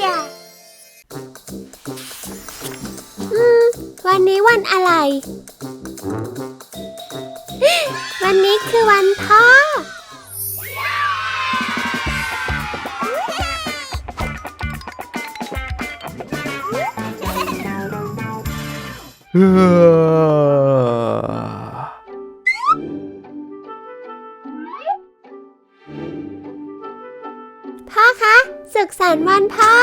จ้ะอืม วันนี้วันอะไร วันนี้คือวันพ่อเฮ้อ สุขสันวันพ่อ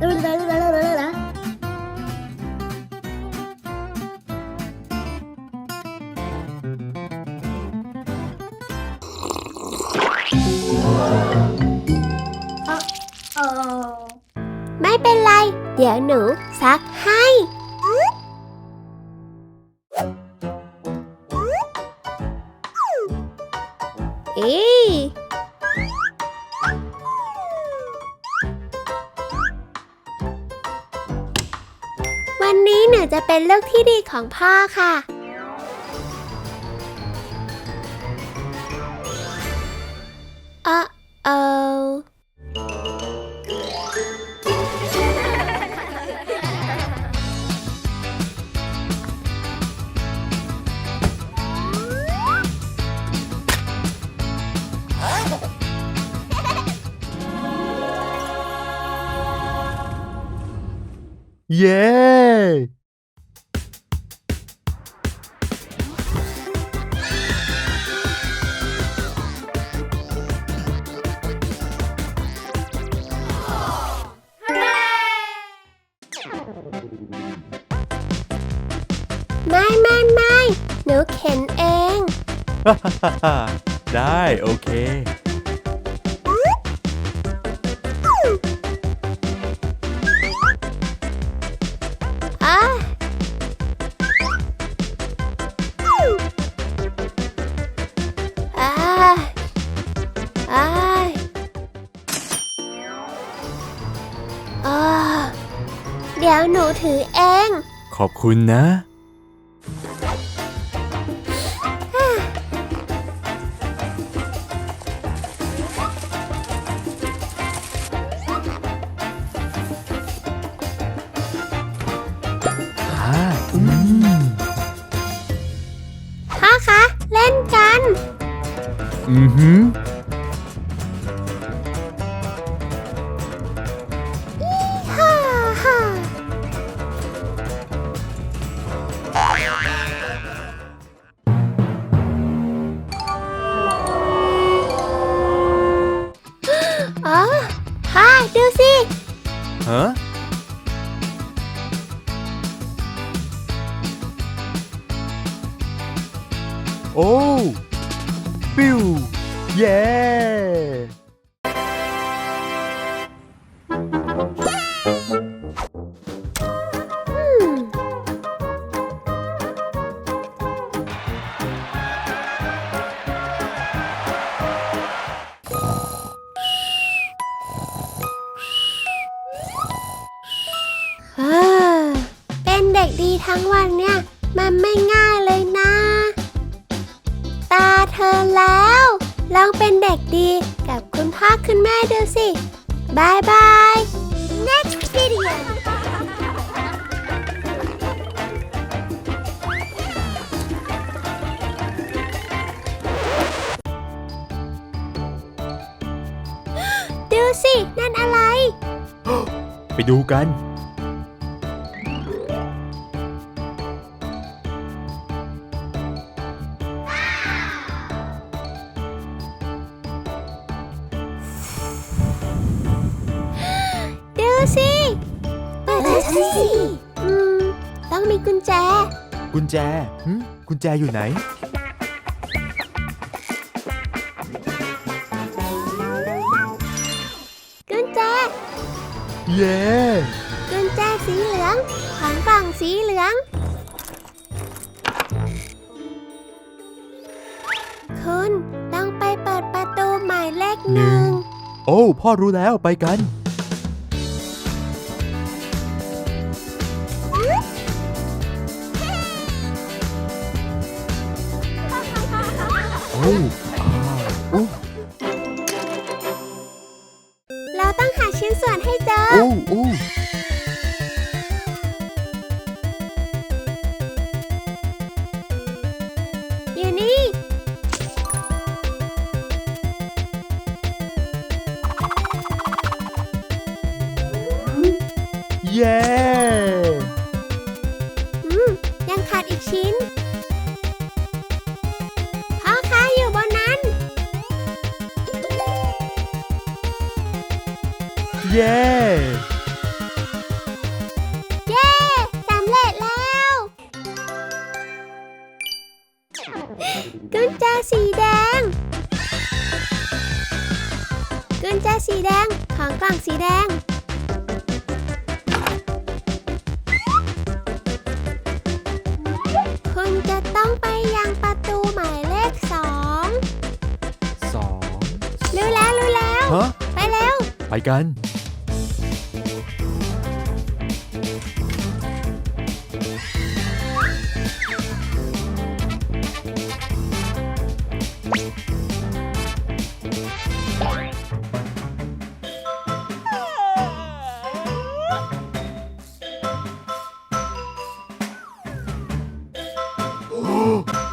โอ้ เดี๋ยวหนูซักให้ เอ๊วันนี้หนูจะเป็นลูกที่ดีของพ่อค่ะ เย้ไม่ไม่ไม่หนูเข็นเองฮ่าฮ่าฮ่าฮ่าได้ โอเค อบคุณนะอ่าอืมพ่อคะ เล่นกัน อือหือ สิ เปิดดูสิ อืม ต้องมีกุญแจ กุญแจหึกุญแจอยู่ไหน กุญแจ เย้ กุญแจสีเหลือง ของฝั่งสีเหลือง คุณต้องไปเปิดประตูหมายเลขหนึ่ง โอ้ พ่อรู้แล้วไปกัน ชิ้นส่วนให้เจ้าอู้อู้ ไปกัน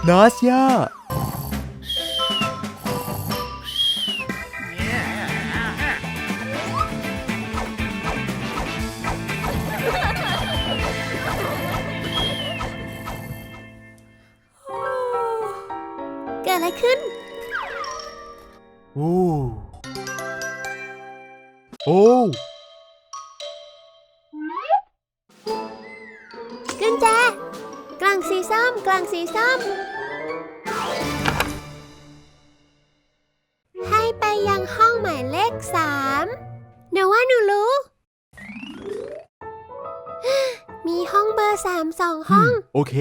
นาสยา ส้ม กล่องสีส้ม ให้ไปยังห้องหมายเลขสามหนูว่าหนูรู้ มีห้องเบอร์สามสองห้อง โอเค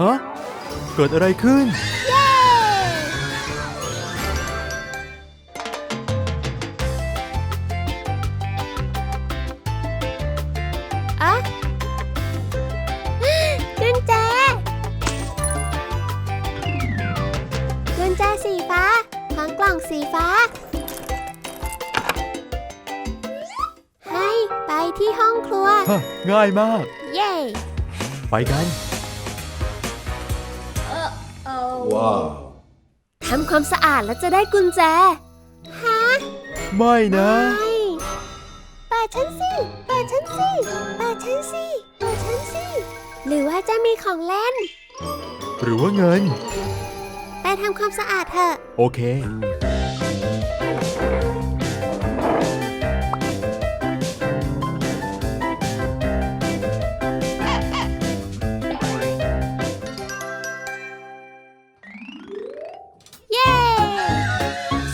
ฮะ เกิดอะไรขึ้นเย้อะกุญแจกุญแจสีฟ้า ของกล่องสีฟ้า ให้ไปที่ห้องครัว ฮะ ง่ายมาก เย้ไปกัน ทำความสะอาดแล้วจะได้กุญแจ ฮะ ไม่นะ ไม่เปิดฉันสิเปิดฉันสิเปิดฉันสิเปิดฉันสิ หรือว่าจะมีของเล่น หรือว่าเงิน ไปทำความสะอาดเถอะ โอเค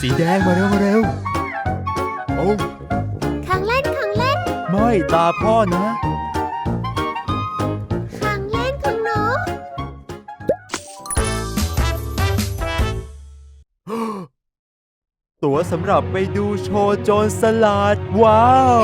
สีแดงมาเร็วมาเร็วโอ้ของเล่นของเล่นไม่ตาพ่อนะ ของเล่นของหนูตั๋วสำหรับไปดูโชว์โจรสลัดว้าว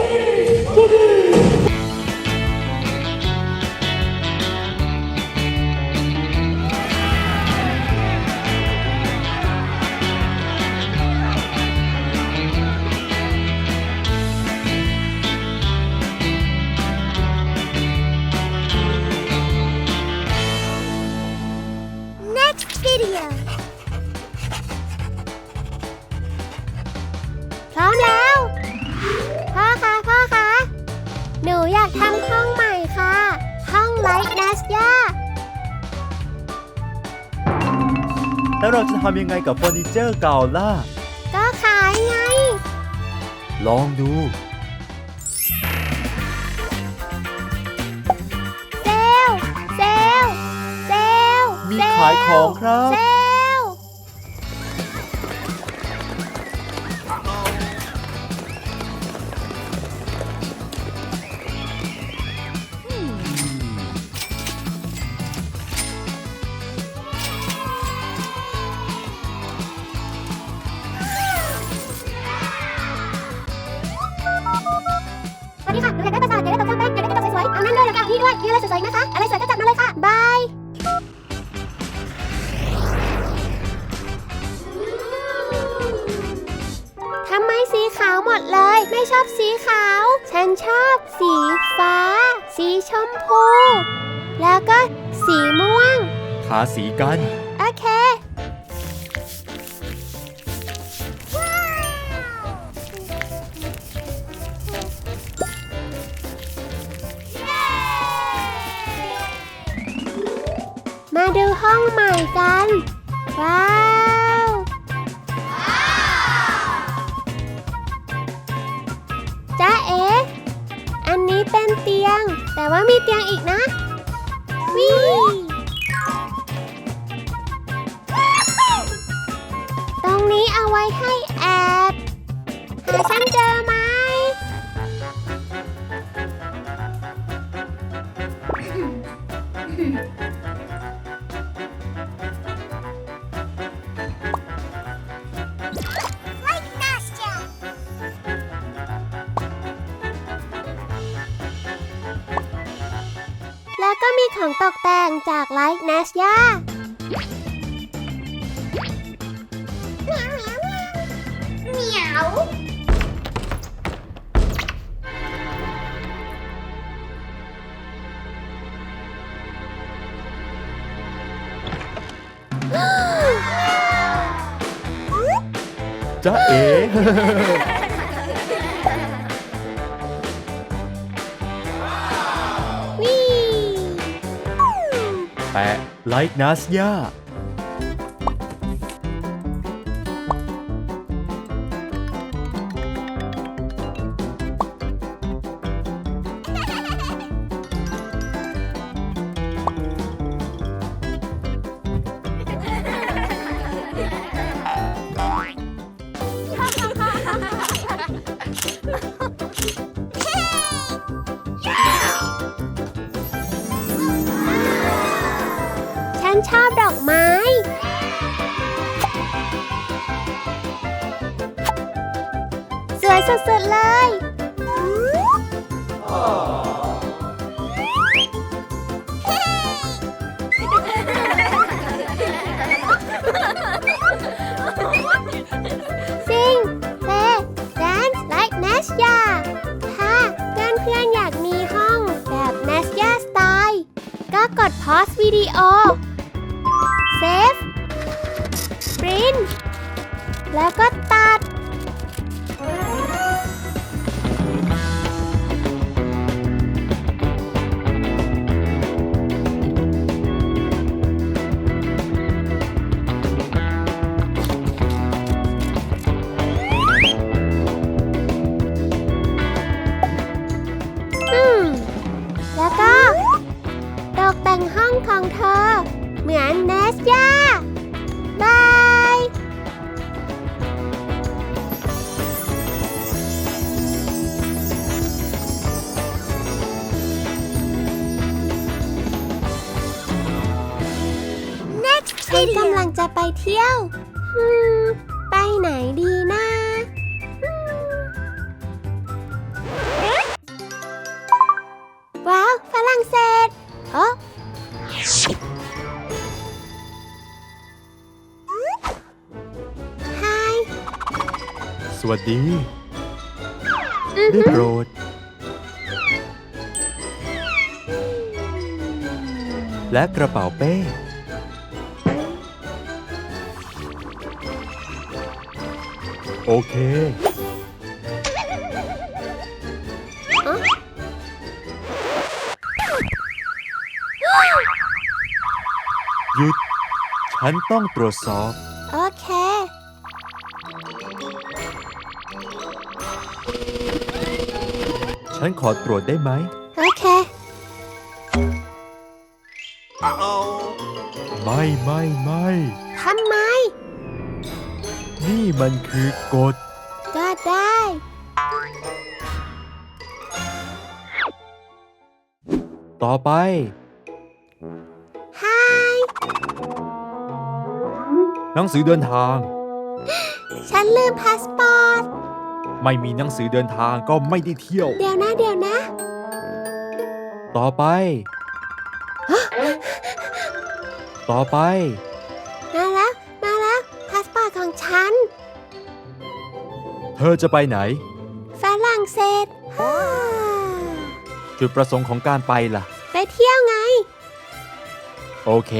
ทำห้องใหม่ค่ะ ห้องไลท์นัสยาแล้วเราจะทำยังไงกับเฟอร์นิเจอร์เก่าล่ะ ก็ขายไง ลองดู เซลลเซลลเซลลมีเซลล์ขายของครับ เซลล เลยไม่ชอบสีขาว ฉันชอบสีฟ้า สีชมพู แล้วก็สีม่วง ทาสีกัน โอเค มาดูห้องใหม่กัน ของตกแต่งจากไลท์เนสยา Meow. จ๊ะเอ๋ ไลท์นัสยา กดพอสวิดีโอ เซฟปรินแล้วก็ตัด ฉัน video. กำลังจะไปเที่ยวอืมไปไหนดีนะอืมว้าว ฝรั่งเศสโอ้ไฮสวัสดีอือได้หือโปรด และกระเป๋าเป้ โอเค หยุด ฉันต้องตรวจสอบ โอเค ฉันขอตรวจได้ไหม โอเค ไม่ไม่ไม่ ทำไม นี่มันคือกฎ ก็ได้ ต่อไปฮายหนังสือเดินทาง ฉันลืมพาสปอร์ต ไม่มีหนังสือเดินทางก็ไม่ได้เที่ยว เดี๋ยวนะเดี๋ยวนะ ต่อไป ต่อไป ฉัน เธอจะไปไหน ฝรั่งเศสฮ่าจุดประสงค์ของการไปล่ะ ไปเที่ยวไง โอเค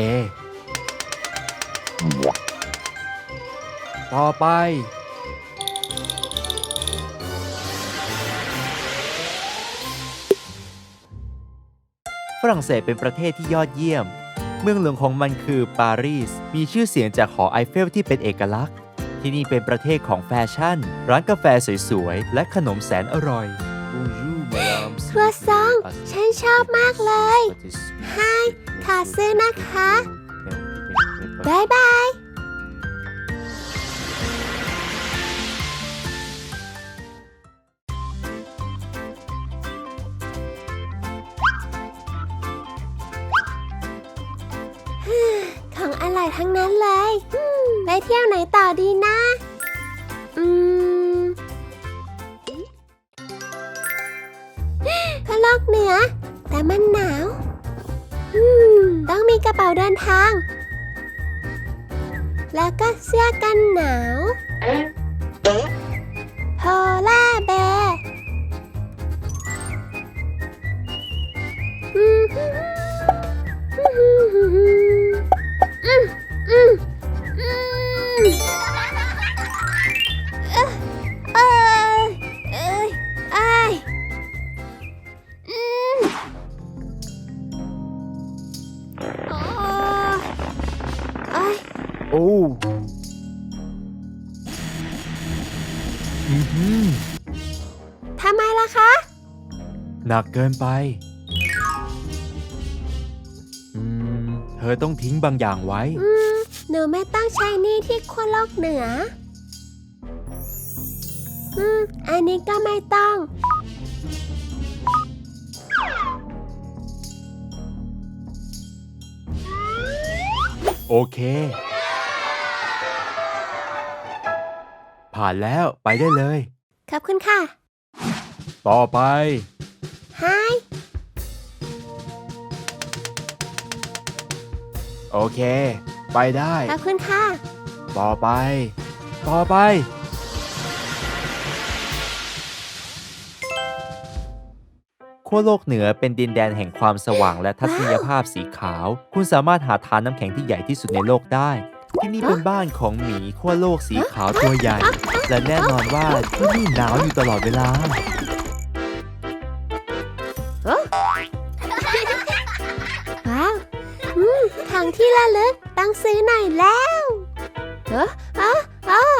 ต่อไป ฝรั่งเศสเป็นประเทศที่ยอดเยี่ยม เมืองหลวงของมันคือปารีส มีชื่อเสียงจากหอไอเฟลที่เป็นเอกลักษณ์ ที่นี่เป็นประเทศของแฟชั่น ร้านกาแฟสวยๆ และขนมแสนอร่อย ครัวซอง ฉันชอบมากเลยฮายขอซื้อนะคะบายบาย โลกเหนือ แต่มันหนาว อืม ต้องมีกระเป๋าเดินทาง แล้วก็เสื้อกันหนาวโพล่าแบร์อืม อ้อือหือทำไมล่ะคะ หนักเกินไป อืม เธอต้องทิ้งบางอย่างไว้ อืม หนูไม่ต้องใช้หนี่ที่ขั้วโลกเหนือ อืม อันนี้ก็ไม่ต้อง โอเค ผ่านแล้วไปได้เลย ขอบคุณค่ะต่อไป ฮายโอเค ไปได้ ขอบคุณค่ะ ต่อไป ต่อไป ขั้วโลกเหนือเป็นดินแดนแห่งความสว่างและทัศนียภาพสีขาว คุณสามารถหาทานน้ำแข็งที่ใหญ่ที่สุดในโลกได้ ที่นี่เป็นบ้านของหมีขั้วโลกสีขาวตัวใหญ่ และแน่นอนว่าที่นี่หนาวอยู่ตลอดเวลา ว้าวอืมของที่ละลึกตั้งซื้อหน่อยแล้ว เออเออเออ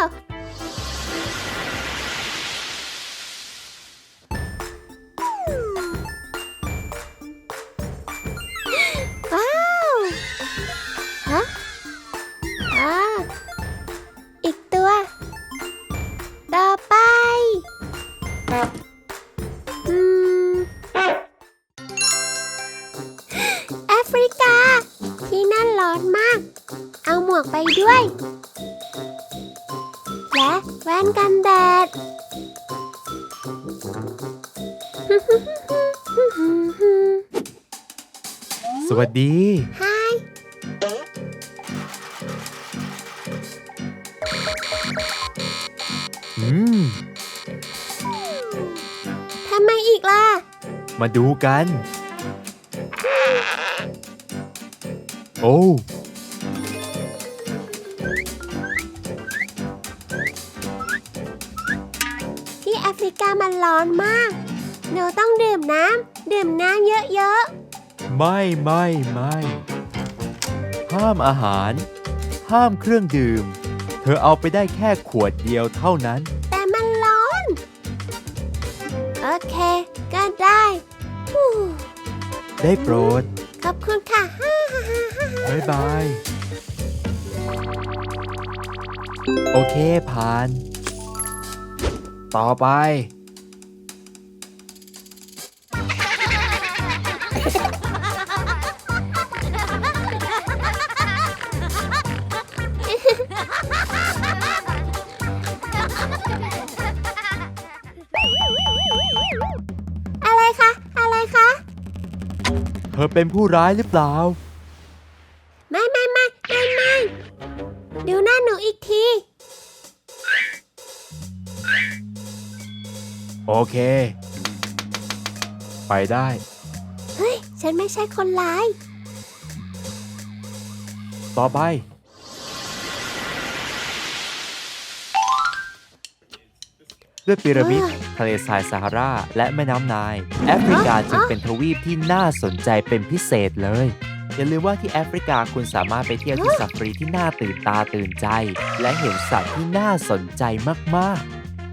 อืม ทำไมอีกล่ะ มาดูกัน โอ้ ที่แอฟริกามันร้อนมาก หนูต้องดื่มน้ำ ดื่มน้ำเยอะไม่ไม่ไม่ ห้ามอาหาร ห้ามเครื่องดื่ม เธอเอาไปได้แค่ขวดเดียวเท่านั้น แต่มันร้อน โอเค ก็ได้ฮู้ได้โปรด ขอบคุณค่ะบ๊ายบาย โอเคผ่าน ต่อไป อเป็นผู้ร้ายหรือเปล่า ไม่ไม่ไม่ไม่ไม่ดูหน้าหนูอีกที โอเค ไปได้ เฮ้ย ฉันไม่ใช่คนร้าย ต่อไป ด้วยพีระมิดทะเลทรายซาฮารา และแม่น้ำไนายแอฟริกาจึงเป็นทวีปที่น่าสนใจเป็นพิเศษเลยอย่าลืมว่าที่แอฟริกาคุณสามารถไปเที่ยวที่ซาฟารีที่น่าตื่นตาตื่นใจ และเห็นสัตว์ที่น่าสนใจมาก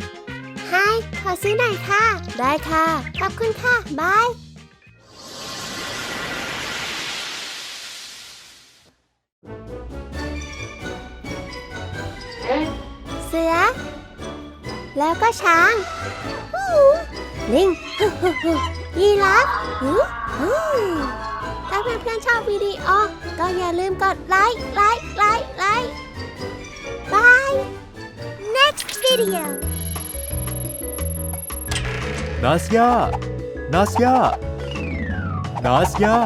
ๆ ไฮขอซื้อหน่อยค่ะ ได้ค่ะ ขอบคุณค่ะ บาย แล้วก็ช้างฮู้ลิงฮู้ฮู้ฮู้ยีราฟฮู้ฮู้ถ้าเพื่อนๆชอบวิดีโอ ก็อย่าลืมกดไลค์ ไลค์ ไลค์ ไลค์บาย Next video. ๆนาสยานาสยานาสยา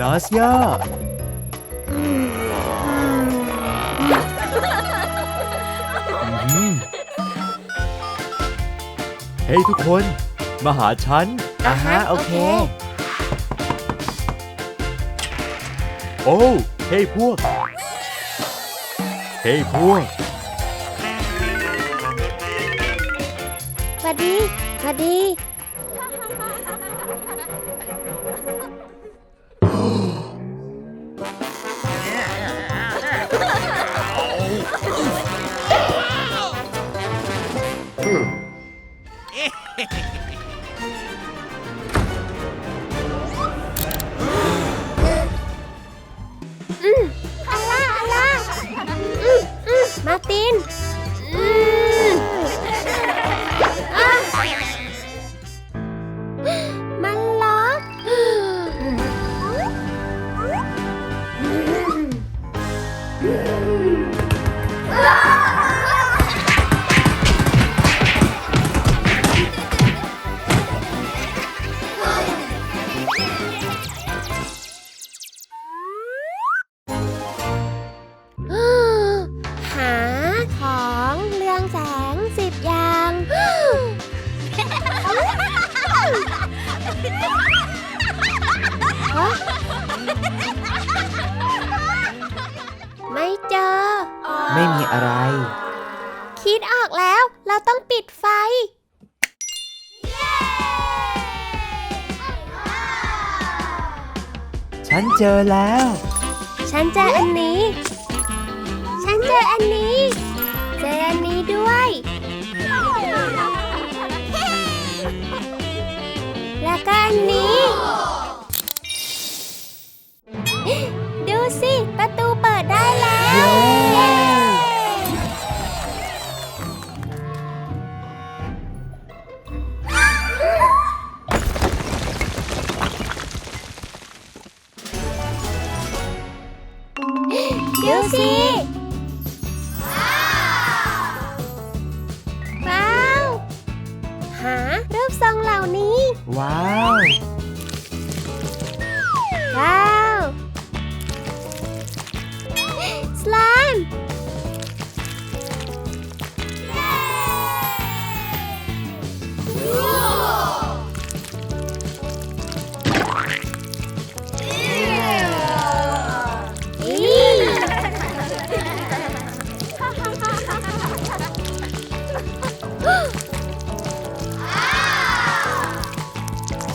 นาสยา ฮ้ยทุกคน มาหาฉัน อ่าฮะโอเค โอ้เฮ้ยพวก เฮ้ยพวก สวัสดีสวัสดี ติน เจอแล้ว ฉันเจออันนี้ฉัน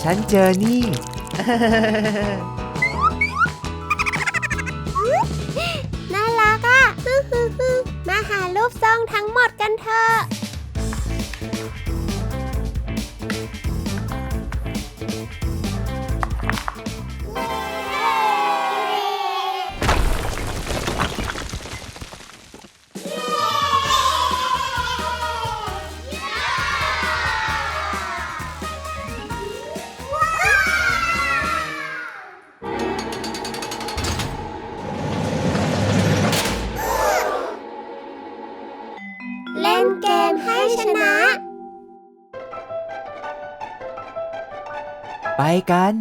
ฉันเจอนี่ น่ารักอะ่ะ มาหารูปทรงทั้งหมดกันเถอะ กัน